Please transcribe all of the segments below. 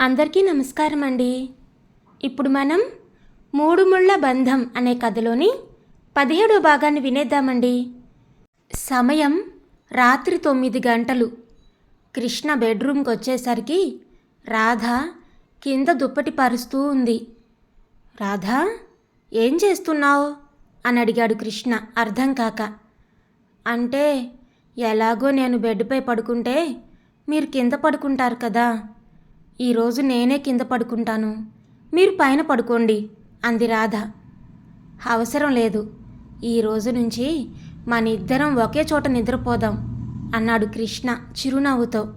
అందరికీ నమస్కారం అండి. ఇప్పుడు మనం మూడు ముళ్ళ బంధం అనే కథలోని పదిహేడో భాగాన్ని వినేద్దామండి. సమయం రాత్రి తొమ్మిది గంటలు. కృష్ణ బెడ్రూమ్కి వచ్చేసరికి రాధ కింద దుప్పటి పరుస్తూ ఉంది. రాధా ఏం చేస్తున్నావు? అని అడిగాడు కృష్ణ అర్థం కాక. అంటే ఎలాగో నేను బెడ్పై పడుకుంటే మీరు కింద పడుకుంటారు కదా. ఈరోజు నేనే కింద పడుకుంటాను. మీరు పైన పడుకోండి అంది రాధ. అవసరం లేదు. ఈ రోజు నుంచి మన ఇద్దరం ఒకే చోట నిద్రపోదాం అన్నాడు కృష్ణ చిరునవ్వుతో.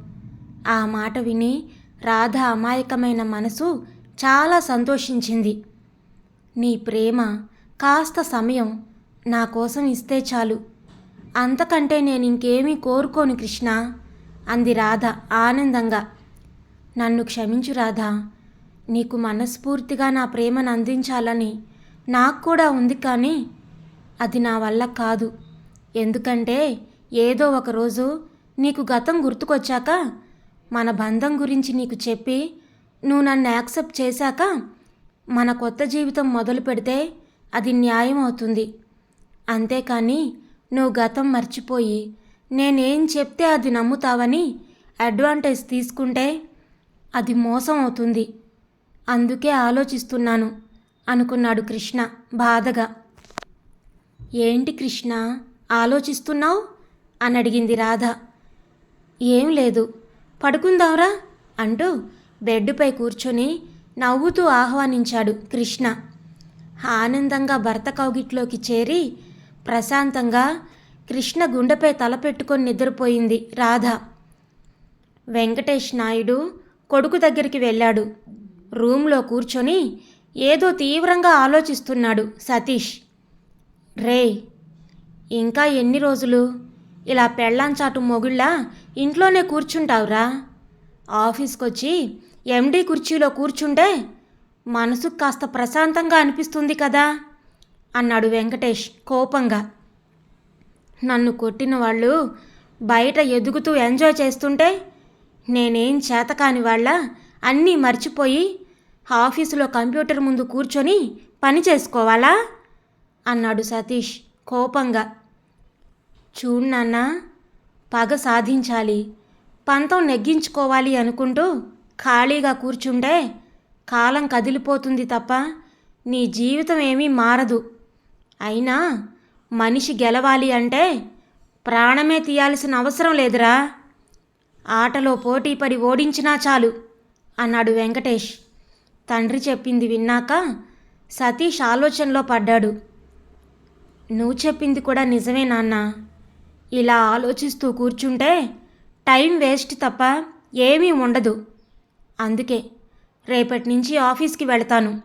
ఆ మాట విని రాధ అమాయకమైన మనసు చాలా సంతోషించింది. నీ ప్రేమ కాస్త సమయం నా కోసం ఇస్తే చాలు. అంతకంటే నేను ఇంకేమీ కోరుకోను కృష్ణ అంది రాధ ఆనందంగా. నన్ను క్షమించు రాధా. నీకు మనస్ఫూర్తిగా నా ప్రేమను అందించాలని నాకు కూడా ఉంది కానీ అది నా వల్ల కాదు. ఎందుకంటే ఏదో ఒక రోజు నీకు గతం గుర్తుకొచ్చాక మన బంధం గురించి నీకు చెప్పి నువ్వు నన్ను యాక్సెప్ట్ చేశాక మన కొత్త జీవితం మొదలు పెడితే అది న్యాయం అవుతుంది. అంతేకాని నువ్వు గతం మర్చిపోయి నేనేం చెప్తే అది నమ్ముతావని అడ్వాంటేజ్ తీసుకుంటే అది మోసం అవుతుంది. అందుకే ఆలోచిస్తున్నాను అనుకున్నాడు కృష్ణ బాధగా. ఏంటి కృష్ణ ఆలోచిస్తున్నావు? అని అడిగింది రాధ. ఏం లేదు పడుకుందాంరా అంటూ బెడ్పై కూర్చొని నవ్వుతూ ఆహ్వానించాడు కృష్ణ. ఆనందంగా భర్త కౌగిట్లోకి చేరి ప్రశాంతంగా కృష్ణ గుండెపై తలపెట్టుకొని నిద్రపోయింది రాధ. వెంకటేష్ నాయుడు కొడుకు దగ్గరికి వెళ్ళాడు. రూమ్లో కూర్చొని ఏదో తీవ్రంగా ఆలోచిస్తున్నాడు సతీష్. రే ఇంకా ఎన్ని రోజులు? ఇలా పెళ్ళాంచాటు మొగుళ్ళ ఇంట్లోనే కూర్చుంటావురా. ఆఫీస్కొచ్చి ఎండీ కుర్చీలో కూర్చుంటే మనసుకు కాస్త ప్రశాంతంగా అనిపిస్తుంది కదా? అన్నాడు వెంకటేష్ కోపంగా. నన్ను కొట్టిన వాళ్ళు బయట ఎదుగుతూ ఎంజాయ్ చేస్తుంటే నేనేం చేతకాని వాళ్ళ? అన్నీ మర్చిపోయి ఆఫీసులో కంప్యూటర్ ముందు కూర్చొని పని చేసుకోవాలా? అన్నాడు సతీష్ కోపంగా. చూడు నాన్న పగ సాధించాలి. పంతం నెగ్గించుకోవాలి అనుకుంటూ ఖాళీగా కూర్చుంటే కాలం కదిలిపోతుంది తప్ప నీ జీవితం ఏమీ మారదు. అయినా మనిషి గెలవాలి అంటే ప్రాణమే తీయాల్సిన అవసరం లేదురా. ఆటలో పోటీపడి ఓడించినా చాలు అన్నాడు వెంకటేష్. తండ్రి చెప్పింది విన్నాక సతీష్ ఆలోచనలో పడ్డాడు. నువ్వు చెప్పింది కూడా నిజమే నాన్న. ఇలా ఆలోచిస్తూ కూర్చుంటే టైం వేస్ట్ తప్ప ఏమీ ఉండదు. అందుకే రేపటి నుంచి ఆఫీస్కి వెళతాను.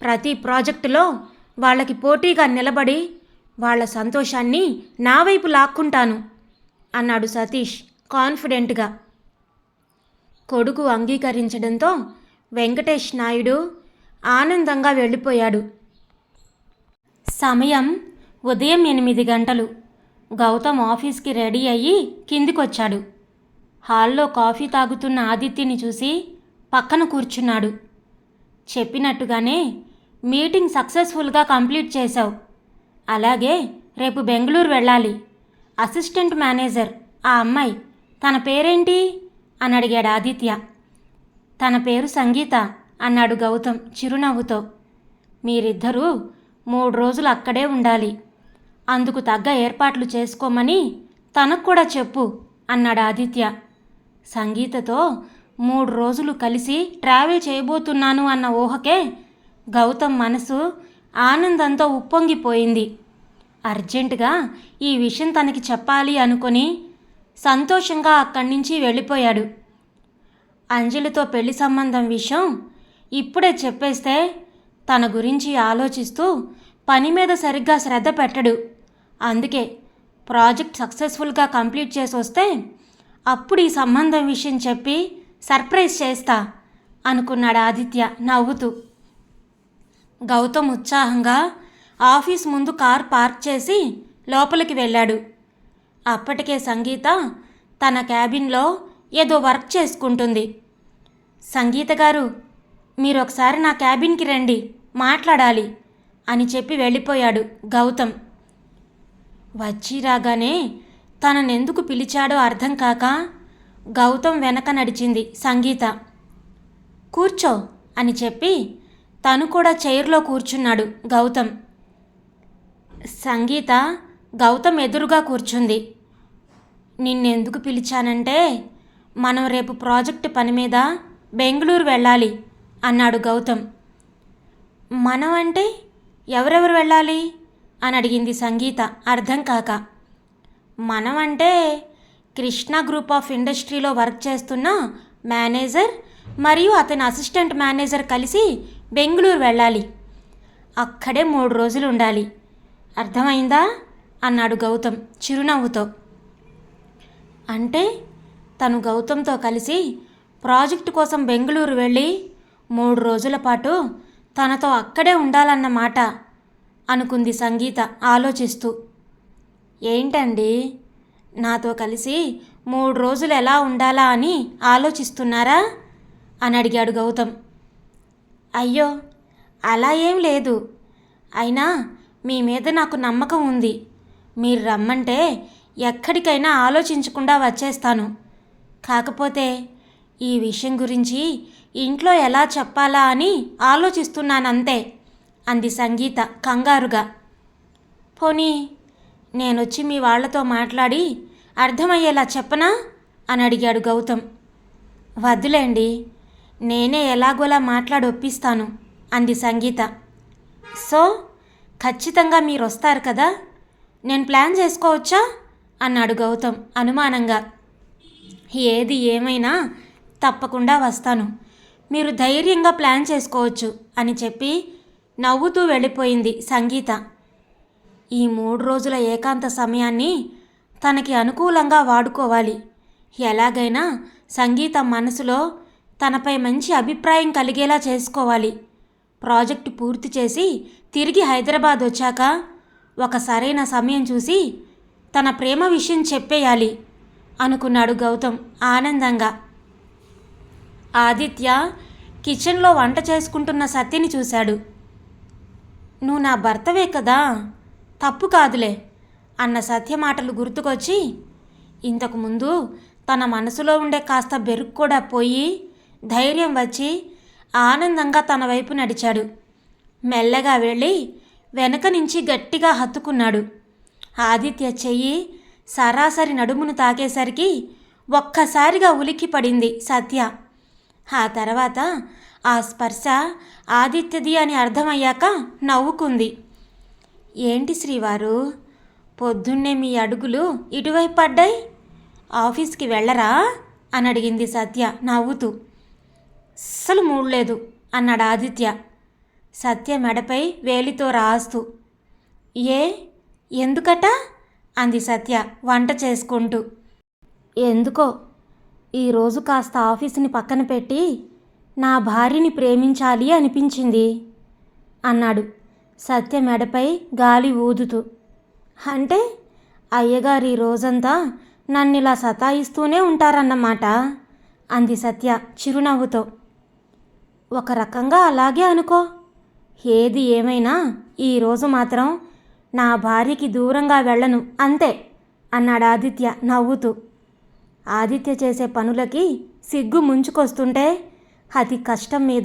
ప్రతి ప్రాజెక్టులో వాళ్ళకి పోటీగా నిలబడి వాళ్ళ సంతోషాన్ని నా వైపు లాక్కుంటాను అన్నాడు సతీష్. కాన్ఫిడెంట్గా కొడుకు అంగీకరించడంతో వెంకటేష్ నాయుడు ఆనందంగా వెళ్ళిపోయాడు. సమయం ఉదయం ఎనిమిది గంటలు. గౌతమ్ ఆఫీస్కి రెడీ అయ్యి కిందికొచ్చాడు. హాల్లో కాఫీ తాగుతున్న ఆదిత్యని చూసి పక్కన కూర్చున్నాడు. చెప్పినట్టుగానే మీటింగ్ సక్సెస్ఫుల్గా కంప్లీట్ చేశావు. అలాగే రేపు బెంగళూరు వెళ్ళాలి. అసిస్టెంట్ మేనేజర్ ఆ అమ్మాయి తన పేరేంటి? అని అడిగాడు ఆదిత్య. తన పేరు సంగీత అన్నాడు గౌతమ్ చిరునవ్వుతో. మీరిద్దరూ మూడు రోజులు అక్కడే ఉండాలి. అందుకు తగ్గ ఏర్పాట్లు చేసుకోమని తనకు కూడా చెప్పు అన్నాడు ఆదిత్య. సంగీతతో మూడు రోజులు కలిసి ట్రావెల్ చేయబోతున్నాను అన్న ఊహకే గౌతమ్ మనసు ఆనందంతో ఉప్పొంగిపోయింది. అర్జెంటుగా ఈ విషయం తనకి చెప్పాలి అనుకొని సంతోషంగా అక్కడి నుంచి వెళ్ళిపోయాడు. అంజలితో పెళ్ళి సంబంధం విషయం ఇప్పుడే చెప్పేస్తే తన గురించి ఆలోచిస్తూ పని మీద సరిగ్గా శ్రద్ధ పెట్టడు. అందుకే ప్రాజెక్ట్ సక్సెస్ఫుల్గా కంప్లీట్ చేసి వస్తే అప్పుడు ఈ సంబంధం విషయం చెప్పి సర్ప్రైజ్ చేస్తా అనుకున్నాడు ఆదిత్య నవ్వుతూ. గౌతమ్ ఉత్సాహంగా ఆఫీస్ ముందు కార్ పార్క్ చేసి లోపలికి వెళ్ళాడు. అప్పటికే సంగీత తన క్యాబిన్లో ఏదో వర్క్ చేసుకుంటుంది. సంగీత గారు మీరు ఒకసారి నా క్యాబిన్కి రండి మాట్లాడాలి అని చెప్పి వెళ్ళిపోయాడు గౌతమ్. వచ్చి రాగానే తననెందుకు పిలిచాడో అర్థం కాక గౌతమ్ వెనక నడిచింది సంగీత. కూర్చో అని చెప్పి తను కూడా చైర్లో కూర్చున్నాడు గౌతమ్. సంగీత గౌతమ్ ఎదురుగా కూర్చుంది. నిన్నెందుకు పిలిచానంటే మనం రేపు ప్రాజెక్టు పని మీద బెంగళూరు వెళ్ళాలి అన్నాడు గౌతమ్. మనం అంటే ఎవరెవరు వెళ్ళాలి? అని అడిగింది సంగీత అర్థం కాక. మనం అంటే కృష్ణ గ్రూప్ ఆఫ్ ఇండస్ట్రీలో వర్క్ చేస్తున్న మేనేజర్ మరియు అతని అసిస్టెంట్ మేనేజర్ కలిసి బెంగళూరు వెళ్ళాలి. అక్కడే మూడు రోజులు ఉండాలి. అర్థమైందా? అన్నాడు గౌతమ్ చిరునవ్వుతో. అంటే తను గౌతమ్తో కలిసి ప్రాజెక్టు కోసం బెంగళూరు వెళ్ళి మూడు రోజుల పాటు తనతో అక్కడే ఉండాలన్నమాట అనుకుంది సంగీత ఆలోచిస్తూ. ఏంటండి? నాతో కలిసి మూడు రోజులు ఎలా ఉండాలా అని ఆలోచిస్తున్నారా? అని అడిగాడు గౌతమ్. అయ్యో అలా ఏం లేదు. అయినా మీ మీద నాకు నమ్మకం ఉంది. మీరు రమ్మంటే ఎక్కడికైనా ఆలోచించకుండా వచ్చేస్తాను. కాకపోతే ఈ విషయం గురించి ఇంట్లో ఎలా చెప్పాలా అని ఆలోచిస్తున్నానంతే అంది సంగీత కంగారుగా. పోనీ నేనొచ్చి మీ వాళ్ళతో మాట్లాడి అర్థమయ్యేలా చెప్పనా? అని అడిగాడు గౌతమ్. వద్దులేండి నేనే ఎలాగోలా మాట్లాడి ఒప్పిస్తాను అంది సంగీత. సో ఖచ్చితంగా మీరు వస్తారు కదా? నేను ప్లాన్ చేసుకోవచ్చా? అన్నాడు గౌతమ్ అనుమానంగా. ఏది ఏమైనా తప్పకుండా వస్తాను. మీరు ధైర్యంగా ప్లాన్ చేసుకోవచ్చు అని చెప్పి నవ్వుతూ వెళ్ళిపోయింది సంగీత. ఈ మూడు రోజుల ఏకాంత సమయాన్ని తనకి అనుకూలంగా వాడుకోవాలి. ఎలాగైనా సంగీత మనసులో తనపై మంచి అభిప్రాయం కలిగేలా చేసుకోవాలి. ప్రాజెక్టు పూర్తి చేసి తిరిగి హైదరాబాద్ వచ్చాక ఒక సరైన సమయం చూసి తన ప్రేమ విషయం చెప్పేయాలి అనుకున్నాడు గౌతమ్ ఆనందంగా. ఆదిత్య కిచెన్లో వంట చేసుకుంటున్న సత్యని చూశాడు. నువ్వు నా భర్తవే కదా? తప్పు కాదులే అన్న సత్య మాటలు గుర్తుకొచ్చి ఇంతకుముందు తన మనసులో ఉండే కాస్త బెరుకు కూడా పోయి ధైర్యం వచ్చి ఆనందంగా తన వైపు నడిచాడు. మెల్లగా వెళ్ళి వెనక నుంచి గట్టిగా హత్తుకున్నాడు. ఆదిత్య చెయ్యి సరాసరి నడుమును తాకేసరికి ఒక్కసారిగా ఉలిక్కి పడింది సత్య. ఆ తర్వాత ఆ స్పర్శ ఆదిత్యది అని అర్థమయ్యాక నవ్వుకుంది. ఏంటి శ్రీవారు? పొద్దున్నే మీ అడుగులు ఇటువైపు పడ్డాయి? ఆఫీస్కి వెళ్ళరా? అని అడిగింది సత్య నవ్వుతూ. అస్సలు మూడలేదు అన్నాడు ఆదిత్య. సత్య మెడపై వేలితో రాస్తూ ఏ? ఎందుకట? అంది సత్య వంట చేసుకుంటూ. ఎందుకో? ఈరోజు కాస్త ఆఫీసుని పక్కన పెట్టి నా భార్యని ప్రేమించాలి అనిపించింది అన్నాడు సత్య మెడపై గాలి ఊదుతూ. అంటే అయ్యగారు ఈ రోజంతా నన్ను ఇలా సతాయిస్తూనే ఉంటారన్నమాట అంది సత్య చిరునవ్వుతో. ఒక రకంగా అలాగే అనుకో ఏది ఏమైనా ఈరోజు మాత్రం నా భార్యకి దూరంగా వెళ్ళను అంతే అన్నాడు ఆదిత్య నవ్వుతూ. ఆదిత్య చేసే పనులకి సిగ్గు ముంచుకొస్తుంటే అతి కష్టం మీద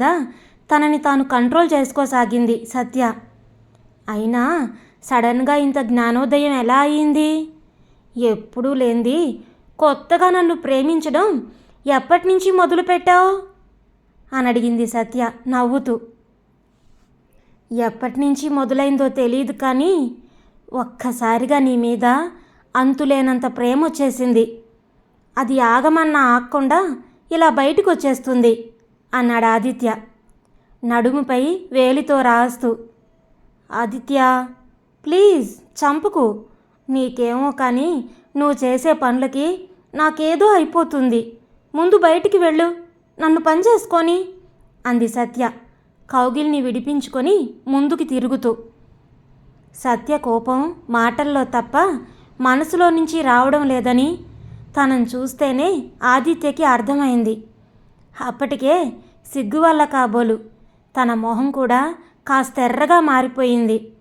తనని తాను కంట్రోల్ చేసుకోసాగింది సత్య. అయినా సడన్గా ఇంత జ్ఞానోదయం ఎలా అయింది? ఎప్పుడూ లేంది కొత్తగా నన్ను ప్రేమించడం ఎప్పటి నుంచి మొదలుపెట్టావు? అని అడిగింది సత్య నవ్వుతూ. ఎప్పటి నుంచి మొదలైందో తెలియదు కానీ ఒక్కసారిగా నీ మీద అంతులేనంత ప్రేమ వచ్చేసింది. అది ఆగమన్నా ఆగకుండా ఇలా బయటకు వచ్చేస్తుంది అన్నాడు ఆదిత్య. నడుముపై వేలితో రాస్తూ ఆదిత్య ప్లీజ్ చంపుకు. నీకేమో కానీ నువ్వు చేసే పనులకి నాకేదో అయిపోతుంది. ముందు బయటికి వెళ్ళు. నన్ను పని చేసుకొని అంది సత్య. కౌగిల్ని విడిపించుకొని ముందుకి తిరుగుతూ. సత్య కోపం మాటల్లో తప్ప మనసులో నుంచి రావడం లేదని తనను చూస్తేనే ఆదిత్యకి అర్థమైంది. అప్పటికే సిగ్గు వల్ల కాబోలు. తన మొహం కూడా కాస్త ఎర్రగా మారిపోయింది.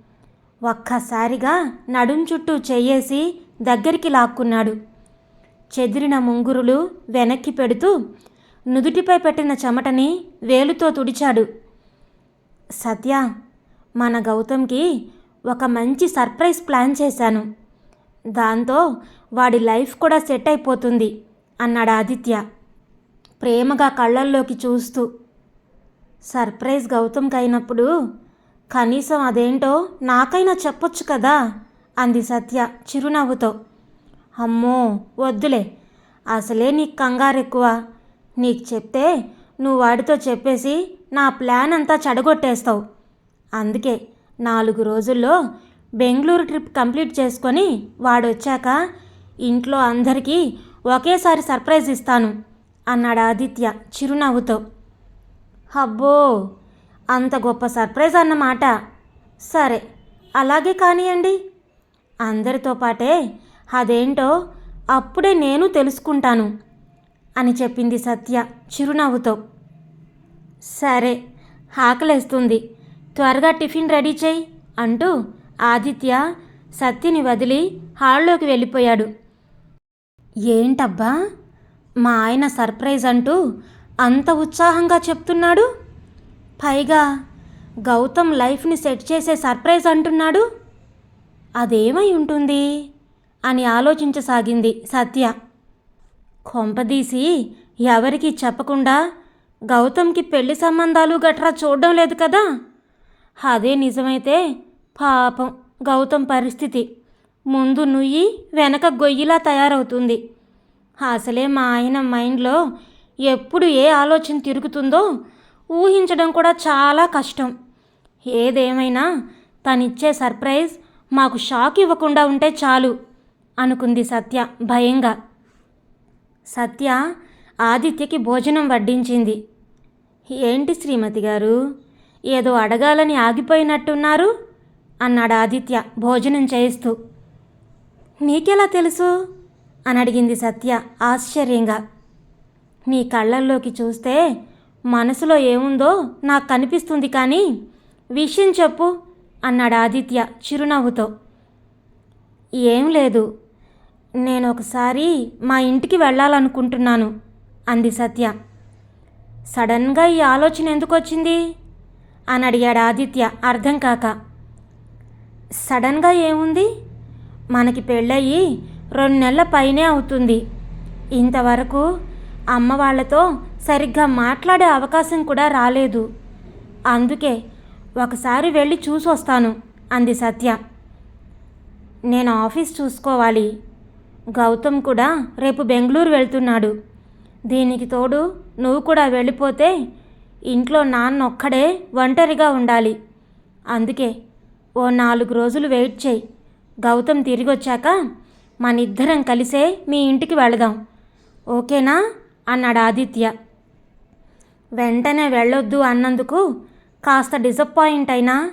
ఒక్కసారిగా నడుం చుట్టూ చెయ్యేసి దగ్గరికి లాక్కున్నాడు. చెదిరిన ముంగురులు వెనక్కి పెడుతూ నుదుటిపై పెట్టిన చెమటని వేలుతో తుడిచాడు. సత్య మన గౌతమ్కి ఒక మంచి సర్ప్రైజ్ ప్లాన్ చేశాను. దాంతో వాడి లైఫ్ కూడా సెట్ అయిపోతుంది అన్నాడు ఆదిత్య ప్రేమగా కళ్ళల్లోకి చూస్తూ. సర్ప్రైజ్ గౌతమ్కి అయినప్పుడు కనీసం అదేంటో నాకైనా చెప్పొచ్చు కదా అంది సత్య చిరునవ్వుతో. అమ్మో వద్దులే అసలే నీకు కంగారు ఎక్కువ నీకు చెప్తే నువ్వు వాడితో చెప్పేసి నా ప్లాన్ అంతా చెడగొట్టేస్తావు. అందుకే నాలుగు రోజుల్లో బెంగళూరు ట్రిప్ కంప్లీట్ చేసుకొని వాడు వచ్చాక ఇంట్లో అందరికీ ఒకేసారి సర్ప్రైజ్ ఇస్తాను అన్నాడు ఆదిత్య చిరునవ్వుతో. అబ్బో! అంత గొప్ప సర్ప్రైజ్ అన్నమాట. సరే అలాగే కానియండి అందరితో పాటే అదేంటో అప్పుడే నేను తెలుసుకుంటాను. అని చెప్పింది సత్య చిరునవ్వుతో. సరే ఆకలేస్తుంది. త్వరగా టిఫిన్ రెడీ చేయి అంటూ ఆదిత్య సత్యని వదిలి హాల్లోకి వెళ్ళిపోయాడు. ఏంటబ్బా? మా ఆయన సర్ప్రైజ్ అంటూ అంత ఉత్సాహంగా చెప్తున్నాడు? పైగా గౌతమ్ లైఫ్ని సెట్ చేసే సర్ప్రైజ్ అంటున్నాడు? అదేమై ఉంటుంది? అని ఆలోచించసాగింది సత్య. కొంపదీసి ఎవరికి చెప్పకుండా గౌతమ్కి పెళ్ళి సంబంధాలు గట్రా చూడడం లేదు కదా? అదే నిజమైతే పాపం గౌతమ్ పరిస్థితి. ముందు నుయ్యి వెనక గొయ్యిలా తయారవుతుంది. అసలే మా ఆయన మైండ్లో ఎప్పుడు ఏ ఆలోచన తిరుగుతుందో ఊహించడం కూడా చాలా కష్టం. ఏదేమైనా తనిచ్చే సర్ప్రైజ్ మాకు షాక్ ఇవ్వకుండా ఉంటే చాలు అనుకుంది సత్య భయంగా. సత్య ఆదిత్యకి భోజనం వడ్డించింది. ఏంటి శ్రీమతి గారు? ఏదో అడగాలని ఆగిపోయినట్టున్నారు? అన్నాడు ఆదిత్య భోజనం చేయిస్తూ. నీకెలా తెలుసు? అని అడిగింది సత్య ఆశ్చర్యంగా. నీ కళ్ళల్లోకి చూస్తే మనసులో ఏముందో నాకు కనిపిస్తుంది కానీ విషయం చెప్పు అన్నాడు ఆదిత్య చిరునవ్వుతో. ఏం లేదు నేను ఒకసారి మా ఇంటికి వెళ్ళాలనుకుంటున్నాను అంది సత్య. సడన్గా ఈ ఆలోచన ఎందుకు వచ్చింది అని అడిగాడు ఆదిత్య అర్థం కాక. సడన్గా ఏముంది? మనకి పెళ్ళయి రెండు నెలల పైనే అవుతుంది. ఇంతవరకు అమ్మ వాళ్ళతో సరిగ్గా మాట్లాడే అవకాశం కూడా రాలేదు. అందుకే ఒకసారి వెళ్ళి చూసి వస్తాను అంది సత్య. నేను ఆఫీస్ చూసుకోవాలి గౌతమ్ కూడా రేపు బెంగళూరు వెళ్తున్నాడు. దీనికి తోడు నువ్వు కూడా వెళ్ళిపోతే ఇంట్లో నాన్న ఒక్కడే ఒంటరిగా ఉండాలి. అందుకే ఓ నాలుగు రోజులు వెయిట్ చేయి. గౌతమ్ తిరిగి వచ్చాక మనిద్దరం కలిసే మీ ఇంటికి వెళదాం. ఓకేనా? అన్నాడు ఆదిత్య. వెంటనే వెళ్ళొద్దు అన్నందుకు కాస్త డిసప్పాయింట్ అయినా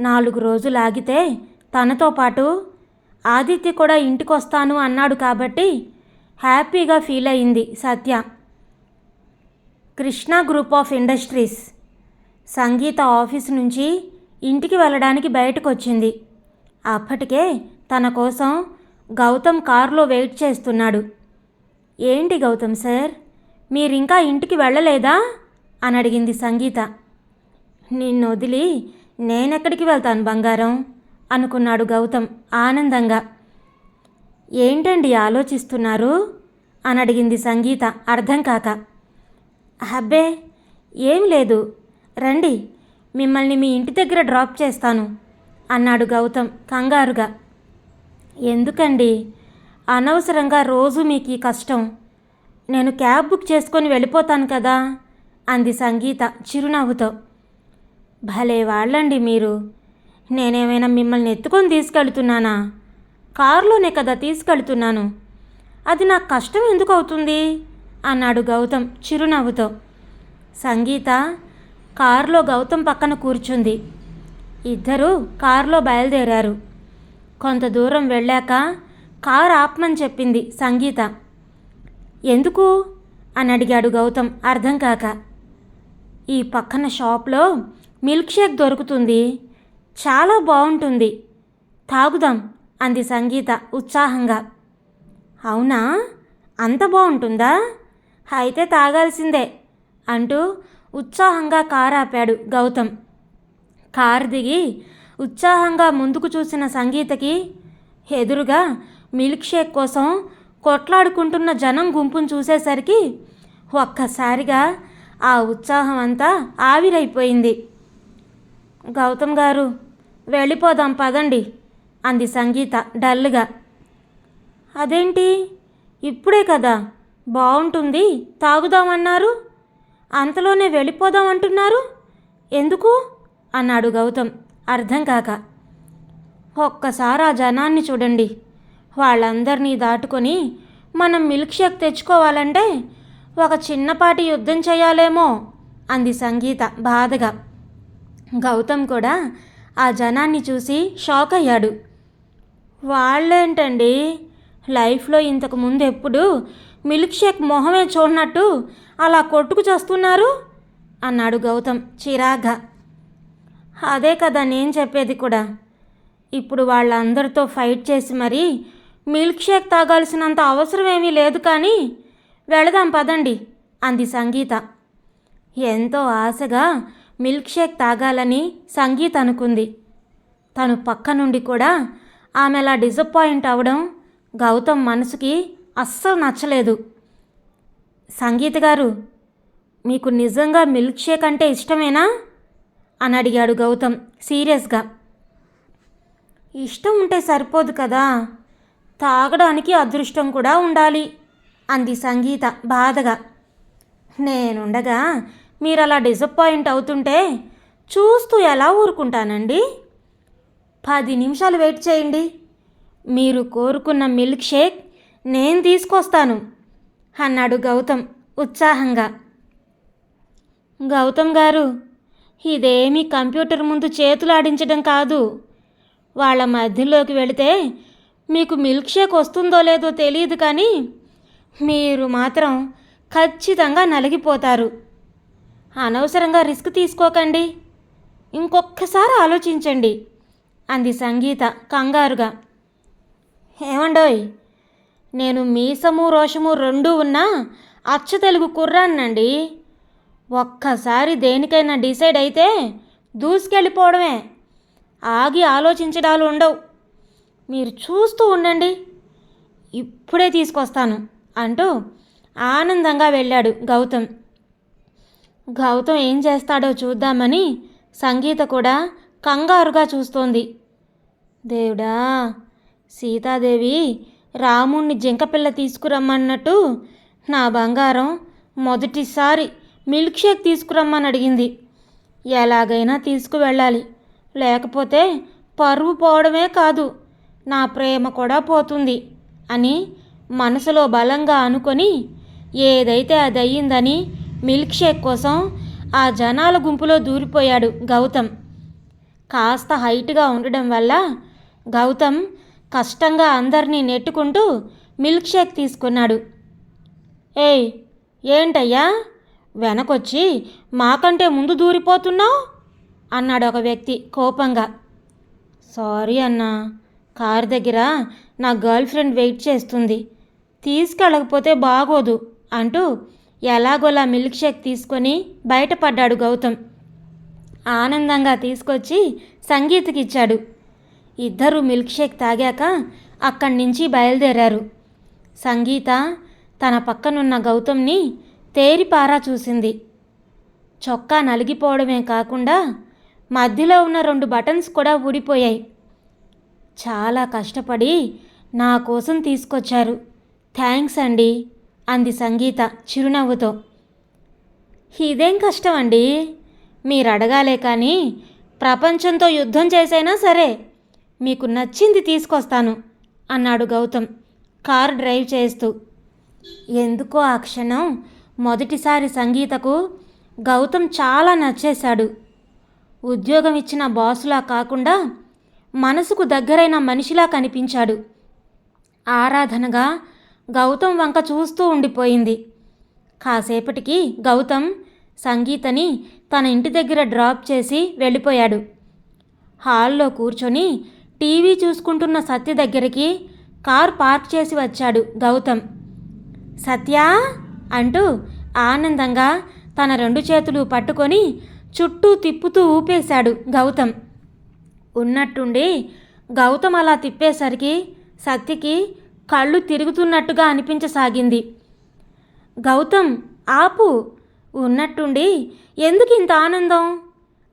నాలుగు రోజులు ఆగితే తనతో పాటు ఆదిత్య కూడా ఇంటికి వస్తాను అన్నాడు కాబట్టి హ్యాపీగా ఫీల్ అయింది Satya. Krishna group of industries Sangeeta office నుంచి ఇంటికి వెళ్ళడానికి బయటకు వచ్చింది అప్పటికే తన కోసం గౌతమ్ కారులో వెయిట్ చేస్తున్నాడు. ఏంటి గౌతమ్ సార్ మీరింకా ఇంటికి వెళ్ళలేదా? అని అడిగింది సంగీత. నిన్ను వదిలి నేనెక్కడికి వెళ్తాను బంగారం? అనుకున్నాడు గౌతమ్ ఆనందంగా. ఏంటండి ఆలోచిస్తున్నారు? అని అడిగింది సంగీత అర్థం కాక. అబ్బే ఏం లేదు. రండి మిమ్మల్ని మీ ఇంటి దగ్గర డ్రాప్ చేస్తాను అన్నాడు గౌతమ్ కంగారుగా. ఎందుకండి? అనవసరంగా రోజు మీకు ఈ కష్టం. నేను క్యాబ్ బుక్ చేసుకొని వెళ్ళిపోతాను కదా అంది సంగీత చిరునవ్వుతో. భలే వాళ్ళండి మీరు. నేనేమైనా మిమ్మల్ని ఎత్తుకొని తీసుకెళ్తున్నానా? కారులోనే కదా తీసుకెళ్తున్నాను. అది నాకు కష్టం ఎందుకు అవుతుంది? అన్నాడు గౌతమ్ చిరునవ్వుతో. సంగీత కారులో గౌతమ్ పక్కన కూర్చుంది. ఇద్దరూ కారులో బయలుదేరారు. కొంత దూరం వెళ్ళాక కారు ఆపమని చెప్పింది సంగీత. ఎందుకు? అని అడిగాడు గౌతమ్ అర్థం కాక. ఈ పక్కన షాప్లో మిల్క్ షేక్ దొరుకుతుంది. చాలా బాగుంటుంది తాగుదాం అంది సంగీత ఉత్సాహంగా. అవునా? అంత బాగుంటుందా అయితే తాగాల్సిందే అంటూ ఉత్సాహంగా కారు ఆపాడు గౌతమ్. కారు దిగి ఉత్సాహంగా ముందుకు చూసిన సంగీతకి ఎదురుగా మిల్క్ షేక్ కోసం కొట్లాడుకుంటున్న జనం గుంపును చూసేసరికి ఒక్కసారిగా ఆ ఉత్సాహం అంతా ఆవిరైపోయింది. గౌతమ్ గారు వెళ్ళిపోదాం పదండి అంది సంగీత డల్గా. అదేంటి? ఇప్పుడే కదా బాగుంటుంది తాగుదామన్నారు. అంతలోనే వెళ్ళిపోదాం అంటున్నారు? ఎందుకు? అన్నాడు గౌతమ్ అర్థం కాక. ఒక్కసారి ఆ జనాన్ని చూడండి వాళ్ళందరినీ దాటుకొని మనం మిల్క్ షేక్ తెచ్చుకోవాలంటే ఒక చిన్నపాటి యుద్ధం చేయాలేమో అంది సంగీత బాధగా. గౌతమ్ కూడా ఆ జనాన్ని చూసి షాక్ అయ్యాడు. వాళ్ళేంటండి? లైఫ్లో ఇంతకు ముందు ఎప్పుడు మిల్క్ షేక్ మొహమే చూడనట్టు అలా కొట్టుకు చేస్తున్నారు? అన్నాడు గౌతమ్ చిరాగ్గా. అదే కదా నేను చెప్పేది కూడా. ఇప్పుడు వాళ్ళందరితో ఫైట్ చేసి మరీ మిల్క్ షేక్ తాగాల్సినంత అవసరం ఏమీ లేదు కానీ వెళదాం పదండి అంది సంగీత. ఎంతో ఆశగా మిల్క్ షేక్ తాగాలని సంగీత్ అనుకుంది. తను పక్క నుండి కూడా ఆమె అలా డిసప్పాయింట్ అవడం గౌతమ్ మనసుకి అస్సలు నచ్చలేదు. సంగీత గారు మీకు నిజంగా మిల్క్ షేక్ అంటే ఇష్టమేనా? అని అడిగాడు గౌతమ్ సీరియస్గా. ఇష్టం ఉంటే సరిపోదు కదా. తాగడానికి అదృష్టం కూడా ఉండాలి అంది సంగీత బాధగా. నేనుండగా మీరు అలా డిసప్పాయింట్ అవుతుంటే చూస్తూ ఎలా ఊరుకుంటానండి? పది నిమిషాలు వెయిట్ చేయండి. మీరు కోరుకున్న మిల్క్ షేక్ నేను తీసుకొస్తాను అన్నాడు గౌతమ్ ఉత్సాహంగా. గౌతమ్ గారు ఇదేమీ కంప్యూటర్ ముందు చేతులు ఆడించడం కాదు. వాళ్ళ మధ్యలోకి వెళితే మీకు మిల్క్ షేక్ వస్తుందో లేదో తెలియదు కానీ మీరు మాత్రం ఖచ్చితంగా నలిగిపోతారు. అనవసరంగా రిస్క్ తీసుకోకండి. ఇంకొక్కసారి ఆలోచించండి అంది సంగీత కంగారుగా. ఏమండోయ్ నేను మీసము రోషము రెండూ ఉన్నా అచ్చ తెలుగు కుర్రాన్నండి. ఒక్కసారి దేనికైనా డిసైడ్ అయితే దూసుకెళ్ళిపోవడమే. ఆగి ఆలోచించడాలు ఉండవు. మీరు చూస్తూ ఉండండి. ఇప్పుడే తీసుకొస్తాను అంటూ ఆనందంగా వెళ్ళాడు గౌతమ్. గౌతమ్ ఏం చేస్తాడో చూద్దామని సంగీత కూడా కంగారుగా చూస్తోంది. దేవుడా సీతాదేవి రాముణ్ణి జింకపిల్ల తీసుకురమ్మన్నట్టు నా బంగారం మొదటిసారి మిల్క్ షేక్ తీసుకురమ్మని అడిగింది. ఎలాగైనా తీసుకువెళ్ళాలి. లేకపోతే పరువు పోవడమే కాదు నా ప్రేమ కూడా పోతుంది అని మనసులో బలంగా అనుకొని ఏదైతే అది అయ్యిందని మిల్క్ షేక్ కోసం ఆ జనాల గుంపులో దూరిపోయాడు గౌతమ్. కాస్త హైట్గా ఉండడం వల్ల గౌతమ్ కష్టంగా అందరినీ నెట్టుకుంటూ మిల్క్ షేక్ తీసుకున్నాడు. ఏయ్ ఏంటయ్యా? వెనకొచ్చి మాకంటే ముందు దూరిపోతున్నావు? అన్నాడు ఒక వ్యక్తి కోపంగా. సారీ అన్నా కారు దగ్గర నా గర్ల్ ఫ్రెండ్ వెయిట్ చేస్తుంది. తీసుకెళ్ళకపోతే బాగోదు అంటూ ఎలాగోలా మిల్క్ షేక్ తీసుకొని బయటపడ్డాడు గౌతమ్. ఆనందంగా తీసుకొచ్చి సంగీతకి ఇచ్చాడు ఇద్దరు మిల్క్ షేక్ తాగాక అక్కడి నుంచి బయలుదేరారు. సంగీత తన పక్కనున్న గౌతమ్ని తేరిపారా చూసింది. చొక్కా నలిగిపోవడమే కాకుండా మధ్యలో ఉన్న రెండు బటన్స్ కూడా ఊడిపోయాయి. చాలా కష్టపడి నా కోసం తీసుకొచ్చారు. థ్యాంక్స్ అండి. అంది సంగీత చిరునవ్వుతో. ఇదేం కష్టం అండి మీరు అడగాలే కానీ ప్రపంచంతో యుద్ధం చేసైనా సరే మీకు నచ్చింది తీసుకొస్తాను అన్నాడు గౌతమ్ కారు డ్రైవ్ చేస్తూ. ఎందుకో ఆ క్షణం మొదటిసారి సంగీతకు గౌతమ్ చాలా నచ్చేశాడు. ఉద్యోగం ఇచ్చిన బాసులా కాకుండా మనసుకు దగ్గరైన మనిషిలా కనిపించాడు. ఆరాధనగా గౌతమ్ వంక చూస్తూ ఉండిపోయింది. కాసేపటికి గౌతమ్ సంగీతని తన ఇంటి దగ్గర డ్రాప్ చేసి వెళ్ళిపోయాడు. హాల్లో కూర్చొని టీవీ చూసుకుంటున్న సత్య దగ్గరికి కార్ పార్క్ చేసి వచ్చాడు గౌతమ్. సత్య! అంటూ ఆనందంగా తన రెండు చేతులు పట్టుకొని చుట్టూ తిప్పుతూ ఊపేశాడు గౌతమ్. ఉన్నట్టుండి గౌతమ్ అలా తిప్పేసరికి సత్యకి కళ్ళు తిరుగుతున్నట్టుగా అనిపించసాగింది. గౌతమ్ ఆపు. ఉన్నట్టుండి ఎందుకు ఇంత ఆనందం?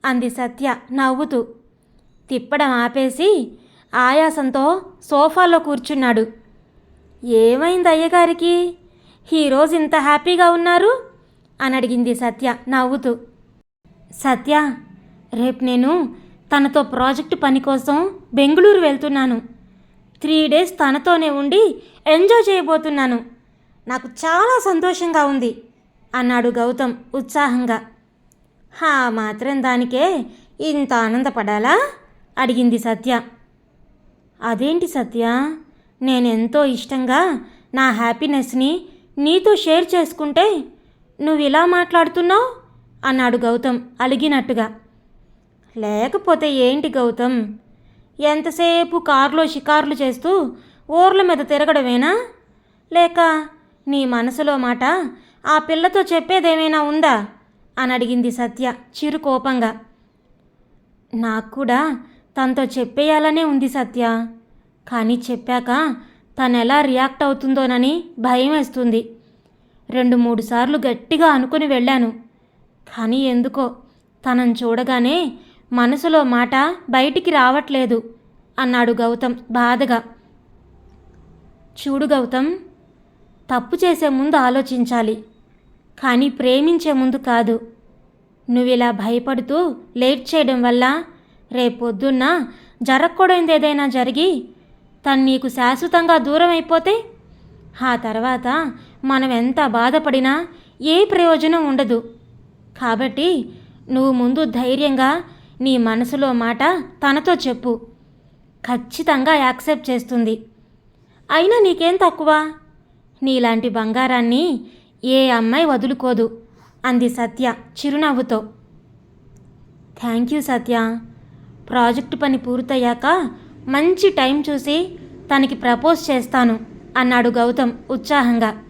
అంది సత్య నవ్వుతూ. తిప్పడం ఆపేసి ఆయాసంతో సోఫాలో కూర్చున్నాడు. ఏమైంది అయ్యగారికి? ఈరోజు ఇంత హ్యాపీగా ఉన్నారు? అని అడిగింది సత్య నవ్వుతూ. సత్య రేపు నేను తనతో ప్రాజెక్టు పని కోసం బెంగళూరు వెళ్తున్నాను. త్రీ డేస్ తనతోనే ఉండి ఎంజాయ్ చేయబోతున్నాను. నాకు చాలా సంతోషంగా ఉంది అన్నాడు గౌతమ్ ఉత్సాహంగా. హా మాత్రం దానికే ఇంత ఆనందపడాలా? అడిగింది సత్య. అదేంటి సత్య? నేనెంతో ఇష్టంగా నా హ్యాపీనెస్ని నీతో షేర్ చేసుకుంటే నువ్వు ఇలా మాట్లాడుతున్నావు? అన్నాడు గౌతమ్ అలిగినట్టుగా. లేకపోతే ఏంటి గౌతమ్? ఎంతసేపు కారులో షికార్లు చేస్తూ ఊర్ల మీద తిరగడమేనా? లేక నీ మనసులో మాట ఆ పిల్లతో చెప్పేదేమైనా ఉందా? అని అడిగింది సత్య చిరు కోపంగా. నాకు కూడా తనతో చెప్పేయాలనే ఉంది సత్య. కానీ చెప్పాక తను ఎలా రియాక్ట్ అవుతుందోనని భయం వేస్తుంది రెండు మూడు సార్లు గట్టిగా అనుకుని వెళ్ళాను. కానీ ఎందుకో తనను చూడగానే మనసులో మాట బయటికి రావట్లేదు అన్నాడు గౌతమ్ బాధగా. చూడు గౌతమ్ తప్పు చేసే ముందు ఆలోచించాలి కానీ ప్రేమించే ముందు కాదు. నువ్వు ఇలా భయపడుతూ లేట్ చేయడం వల్ల రేపొద్దున్న జరగకూడదు ఏదైనా జరిగి తను నీకు శాశ్వతంగా దూరం అయిపోతే ఆ తర్వాత మనం ఎంత బాధపడినా ఏ ప్రయోజనం ఉండదు. కాబట్టి నువ్వు ముందు ధైర్యంగా నీ మనసులో మాట తనతో చెప్పు. ఖచ్చితంగా యాక్సెప్ట్ చేస్తుంది. అయినా నీకేం తక్కువ? నీలాంటి బంగారాన్ని ఏ అమ్మాయి వదులుకోదు అంది సత్య చిరునవ్వుతో. Thank you Satya. ప్రాజెక్టు పని పూర్తయ్యాక మంచి టైం చూసి తనకి ప్రపోజ్ చేస్తాను అన్నాడు గౌతమ్ ఉత్సాహంగా.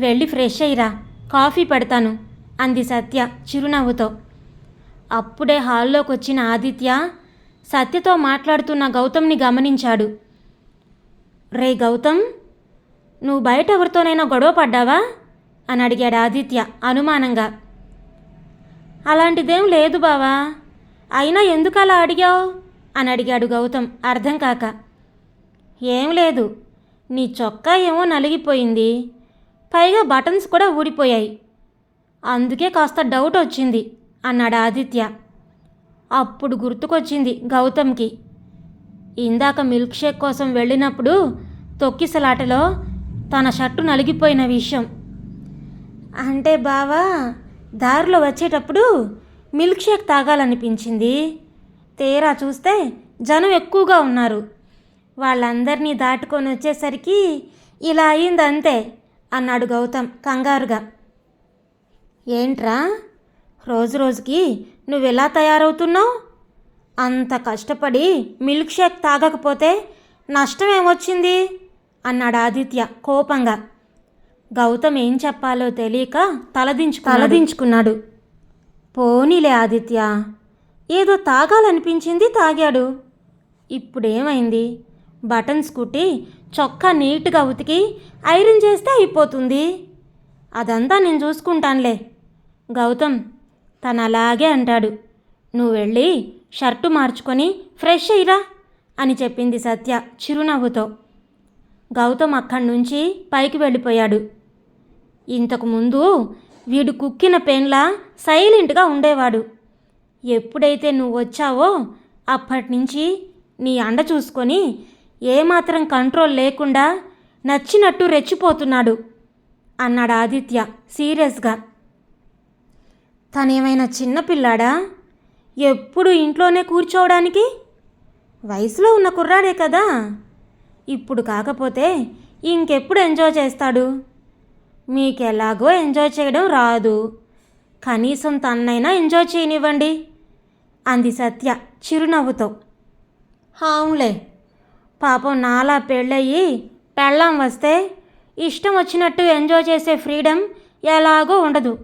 వెళ్ళి ఫ్రెష్ అయ్యిరా కాఫీ పెడతాను అంది సత్య చిరునవ్వుతో. అప్పుడే హాల్లోకి వచ్చిన ఆదిత్య సత్యతో మాట్లాడుతున్న గౌతమ్ని గమనించాడు. రే గౌతమ్ నువ్వు బయట ఎవరితోనైనా గొడవ పడ్డావా? అని అడిగాడు ఆదిత్య అనుమానంగా. అలాంటిదేం లేదు బావా అయినా ఎందుకు అలా అడిగావు? అని అడిగాడు గౌతమ్ అర్థం కాక. ఏం లేదు నీ చొక్కా ఏమో నలిగిపోయింది పైగా బటన్స్ కూడా ఊడిపోయాయి. అందుకే కాస్త డౌట్ వచ్చింది. అన్నాడు ఆదిత్య. అప్పుడు గుర్తుకొచ్చింది గౌతమ్కి. ఇందాక మిల్క్ షేక్ కోసం వెళ్ళినప్పుడు తొక్కిసలాటలో తన షర్టు నలిగిపోయిన విషయం. అంటే బావా దారిలో వచ్చేటప్పుడు మిల్క్ షేక్ తాగాలనిపించింది. తీరా చూస్తే జనం ఎక్కువగా ఉన్నారు. వాళ్ళందరినీ దాటుకొని వచ్చేసరికి ఇలా అయింది అంతే అన్నాడు గౌతమ్ కంగారుగా. ఏంట్రా? రోజు రోజుకి నువ్వు ఎలా తయారవుతున్నావు? అంత కష్టపడి మిల్క్ షేక్ తాగకపోతే నష్టం ఏమొచ్చింది అన్నాడు ఆదిత్య కోపంగా. గౌతమ్ ఏం చెప్పాలో తెలియక తలదించు తలదించుకున్నాడు. పోనీలే ఆదిత్య ఏదో తాగాలనిపించింది తాగాడు. ఇప్పుడేమైంది? బటన్స్ కుట్టి చొక్కా నీట్గా ఉతికి ఐరన్ చేస్తే అయిపోతుంది. అదంతా నేను చూసుకుంటానులే. గౌతమ్ తను అలాగే అంటాడు. నువ్వు వెళ్ళి షర్టు మార్చుకొని ఫ్రెష్ అయ్యిరా అని చెప్పింది సత్య చిరునవ్వుతో. గౌతమ్ అక్కడి నుంచి పైకి వెళ్ళిపోయాడు. ఇంతకుముందు వీడు కుక్కిన పెన్లా సైలెంట్గా ఉండేవాడు. ఎప్పుడైతే నువ్వు వచ్చావో అప్పటి నుంచి నీ అండ చూసుకొని ఏమాత్రం కంట్రోల్ లేకుండా నచ్చినట్టు రెచ్చిపోతున్నాడు అన్నాడు ఆదిత్య సీరియస్గా. తనేమైనా చిన్నపిల్లాడా ఎప్పుడు ఇంట్లోనే కూర్చోవడానికి? వయసులో ఉన్న కుర్రాడే కదా. ఇప్పుడు కాకపోతే ఇంకెప్పుడు ఎంజాయ్ చేస్తాడు? మీకు ఎలాగో ఎంజాయ్ చేయడం రాదు. కనీసం తన్నైనా ఎంజాయ్ చేయనివ్వండి. అంది సత్య చిరునవ్వుతో. అవునులే. పాపం నాలా పెళ్ళయి పెళ్ళాం వస్తే ఇష్టం వచ్చినట్టు ఎంజాయ్ చేసే ఫ్రీడమ్ ఎలాగో ఉండదు.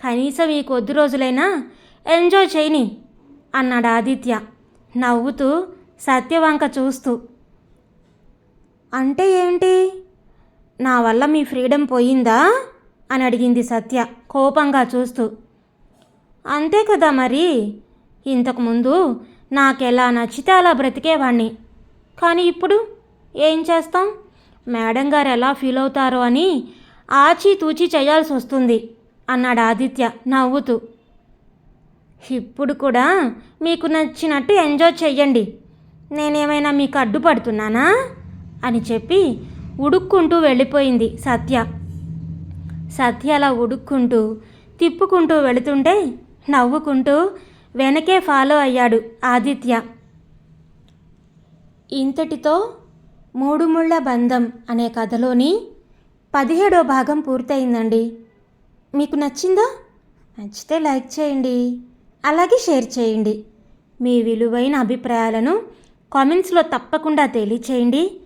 కనీసం ఈ కొద్ది రోజులైనా ఎంజాయ్ చేయని అన్నాడు ఆదిత్య. నవ్వుతూ సత్యవంక చూస్తూ అంటే ఏంటి? నా వల్ల మీ ఫ్రీడమ్ పోయిందా? అని అడిగింది సత్య కోపంగా చూస్తూ. అంతే కదా మరి. ఇంతకుముందు నాకెలా నచ్చితే అలా బ్రతికేవాణ్ణి. కానీ ఇప్పుడు ఏం చేస్తాం? మేడం గారు ఎలా ఫీల్ అవుతారో అని ఆచితూచి చేయాల్సి వస్తుంది అన్నాడు ఆదిత్య. నవ్వుతూ. ఇప్పుడు కూడా మీకు నచ్చినట్టు ఎంజాయ్ చెయ్యండి. నేనేమైనా మీకు అడ్డుపడుతున్నానా? అని చెప్పి ఉడుక్కుంటూ వెళ్ళిపోయింది సత్య. సత్య అలా ఉడుక్కుంటూ తిప్పుకుంటూ వెళుతుంటే నవ్వుకుంటూ వెనకే ఫాలో అయ్యాడు ఆదిత్య. ఇంతటితో మూడు ముళ్ళ బంధం అనే కథలోని పదిహేడో భాగం పూర్తయిందండి. మీకు నచ్చిందా? నచ్చితే లైక్ చేయండి. అలాగే షేర్ చేయండి. మీ విలువైన అభిప్రాయాలను కామెంట్స్లో తప్పకుండా తెలియచేయండి.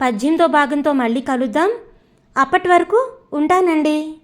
పద్దెనిమిదో భాగంతో మళ్ళీ కలుద్దాం. అప్పటి వరకు ఉంటానండి.